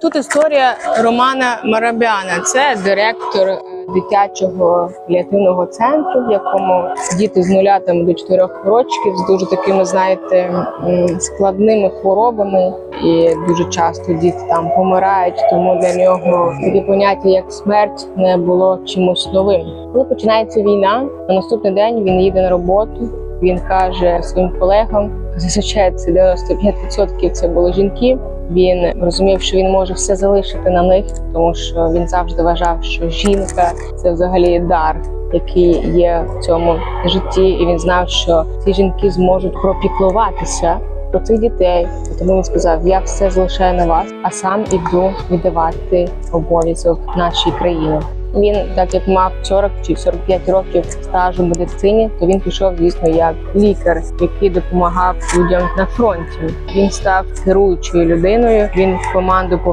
Тут історія Романа Марабяна. Це директор е, дитячого паліативного центру, в якому діти з нуля там до 4 років з дуже такими, знаєте, складними хворобами, і дуже часто діти там помирають. Тому для нього таке поняття як смерть не було чимось новим. Коли починається війна, на наступний день він їде на роботу. Він каже своїм колегам, зазвичай це 95% це були жінки. Він розумів, що він може все залишити на них, тому що він завжди вважав, що жінка це взагалі дар, який є в цьому житті, і він знав, що ці жінки зможуть пропіклуватися про цих дітей. Тому він сказав: я все залишаю на вас, а сам іду віддавати обов'язок нашій країні. Він, так як мав 40 чи 45 років стажу в медицині, то він пішов, звісно, як лікар, який допомагав людям на фронті. Він став керуючою людиною. Він команду повинен.